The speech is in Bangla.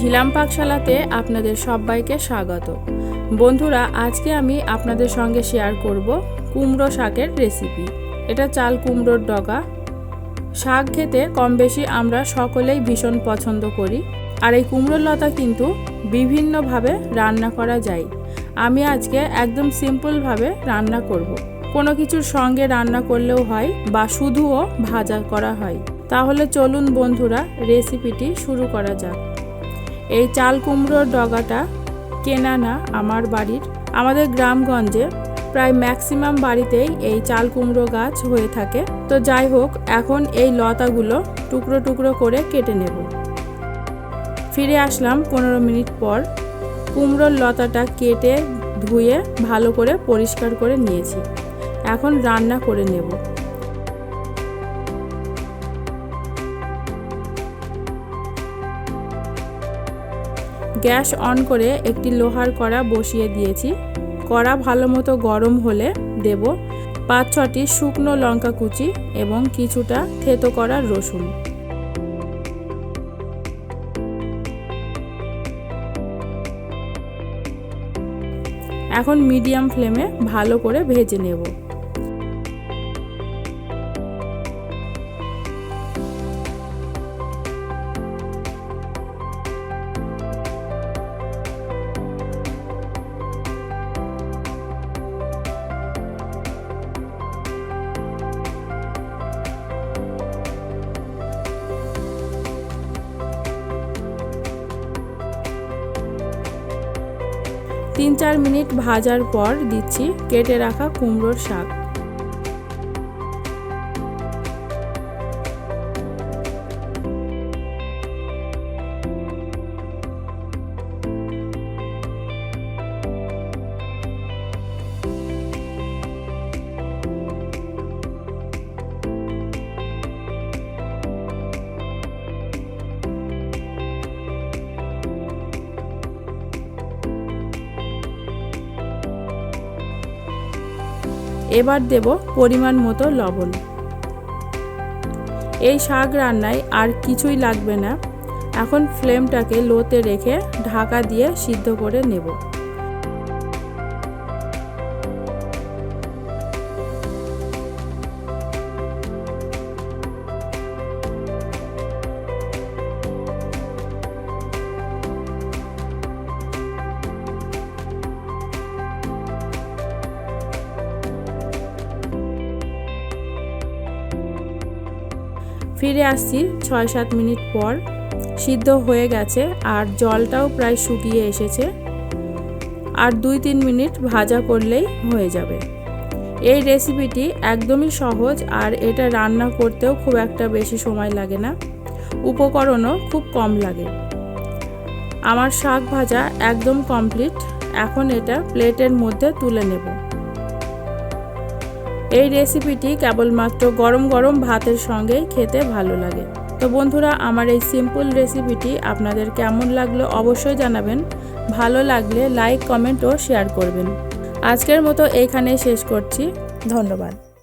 ঝিলাম পাকশালাতে আপনাদের সবাইকে স্বাগত। বন্ধুরা, আজকে আমি আপনাদের সঙ্গে শেয়ার করব কুমড়ো শাকের রেসিপি এটা চাল কুমড়োর ডগা। শাক খেতে কম বেশি আমরা সকলেই ভীষণ পছন্দ করি। আর এই কুমড়োর লতা কিন্তু বিভিন্নভাবে রান্না করা যায়। আমি আজকে একদম সিম্পলভাবে রান্না করব। কোনো কিছুর সঙ্গে রান্না করলেও হয় বা শুধুও ভাজা করা হয়। তাহলে চলুন বন্ধুরা রেসিপিটি শুরু করা যাক। এই চাল কুমড়োর ডগাটা কেনা না আমার বাড়ির। আমাদের গ্রামগঞ্জে প্রায় ম্যাক্সিমাম বাড়িতেই এই চাল কুমড়ো গাছ হয়ে থাকে। তো যাই হোক, এখন এই লতাগুলো টুকরো টুকরো করে কেটে নেব। ফিরে আসলাম পনেরো মিনিট পর। কুমড়োর লতাটা কেটে ধুয়ে ভালো করে পরিষ্কার করে নিয়েছি। এখন রান্না করে নেব। গ্যাস অন করে একটি লোহার কড়া বসিয়ে দিয়েছি। কড়া ভালো মতো গরম হলে দেব পাঁচ ছটি শুকনো লঙ্কা কুচি এবং কিছুটা থেতো করা রসুন। এখন মিডিয়াম ফ্লেমে ভালো করে ভেজে নেব। তিন চার মিনিট ভাজার পর দিচ্ছি কেটে রাখা কুমড়োর শাক। এবার দেব পরিমাণ মতো লবণ। এই শাক রান্নায় আর কিছুই লাগবে না। এখন ফ্লেমটাকে লোতে রেখে ঢাকা দিয়ে সিদ্ধ করে নেব। ফিরে আসছি ছয় সাত মিনিট পর। সিদ্ধ হয়ে গেছে আর জলটাও প্রায় শুকিয়ে এসেছে। আর দুই তিন মিনিট ভাজা করলেই হয়ে যাবে। এই রেসিপিটি একদমই সহজ আর এটা রান্না করতেও খুব একটা বেশি সময় লাগে না। উপকরণও খুব কম লাগে। আমার শাক ভাজা একদম কমপ্লিট। এখন এটা প্লেটের মধ্যে তুলে নেব। এই রেসিপিটি কেবলমাত্র গরম গরম ভাতের সঙ্গেই খেতে ভালো লাগে। তো বন্ধুরা, আমার এই সিম্পল রেসিপিটি আপনাদের কেমন লাগল অবশ্যই জানাবেন। ভালো লাগলে লাইক কমেন্ট ও শেয়ার করবেন। আজকের মতো এইখানেই শেষ করছি। ধন্যবাদ।